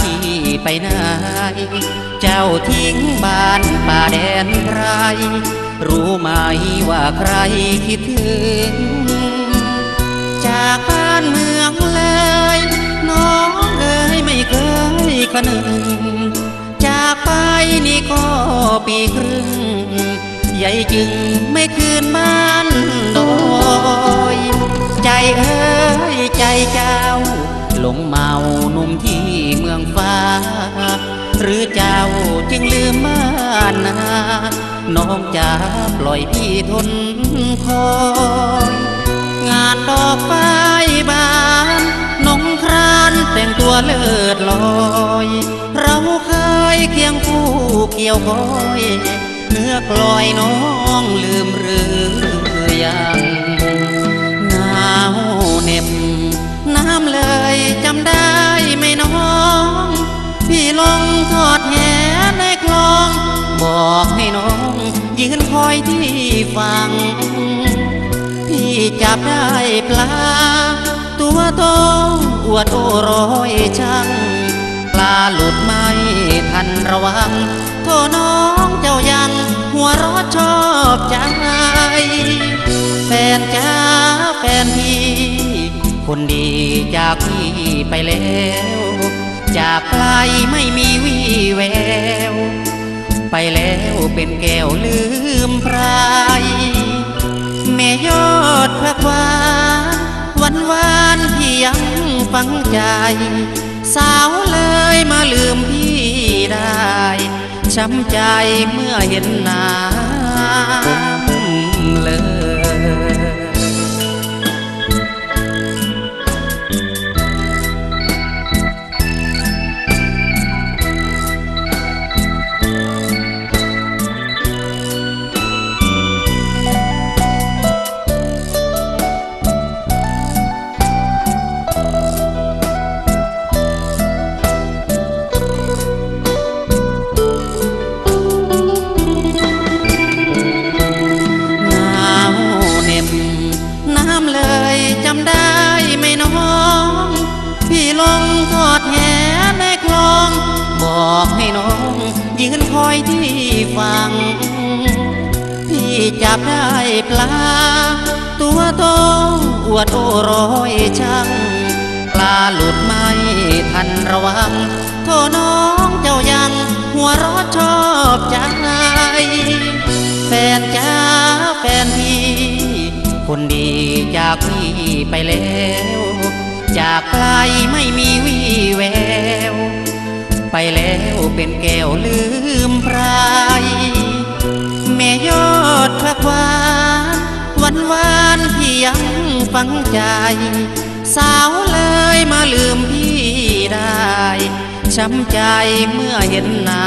พี่ไปไหน เจ้าทิ้งบ้านป่าแดนไร รู้ไหมว่าใครคิดถึง จากบ้านเมืองเลย น้องเลยไม่เคยคนึงากไปนี่ก็ปีครึ่งใหญ่จึงไม่คืนบ้านโดยใจเอ๋ยใจเจ้า หลงเมาหนุ่มที่เมืองฟ้า หรือเจ้าจึงลืมบ้านนาน้องจะปล่อยพี่ทนคอยงานดอกไม้บานนงครานแต่งตัวเลิศลอย เกี่ยวก้อยเนื้อกลอยน้องลืมหรือยังหนาวเหน็บ น้ำเลยจำได้ไหมน้อง พี่ลงทอดแหในคลอง บอกให้น้องยืนคอยที่ฝั่งพี่จับได้ปลา ตัวโตอวดโอร้อยช่างปลาหลุดไม่ทันระวัง โทน้องเจ้ายัง หัวร้อชอบใจแฟนจ้าแฟนพี่ คนดีจากพี่ไปแล้ว จากไกลไม่มีวี่แวว ไปแล้วเป็นแก้วลืมพรายแม่ยอดพระควานวันวานพี่ยังฟังใจ สาวเลยมาลืมพี่ได้ ช้ำใจเมื่อเห็นหน้ำ ลงทอดแหในคลอง บอกให้น้องยืนคอยที่ฝั่งพี่จับได้ปลา ตัวโตอวดโอร้อยช่างปลาหลุดไม่ทันระวังโทน้องเจ้ายัง หัวร้อชอบใจแฟนจ้าแฟนพี่ คนดีจากพี่ไปแล้ว จากไกลไม่มีวี่แวว ไปแล้วเป็นแก้วลืมพรายแม่ยอดพระควานวันวานพี่ยังฟังใจ สาวเลยมาลืมพี่ได้ช้ำใจเมื่อเห็นหน้า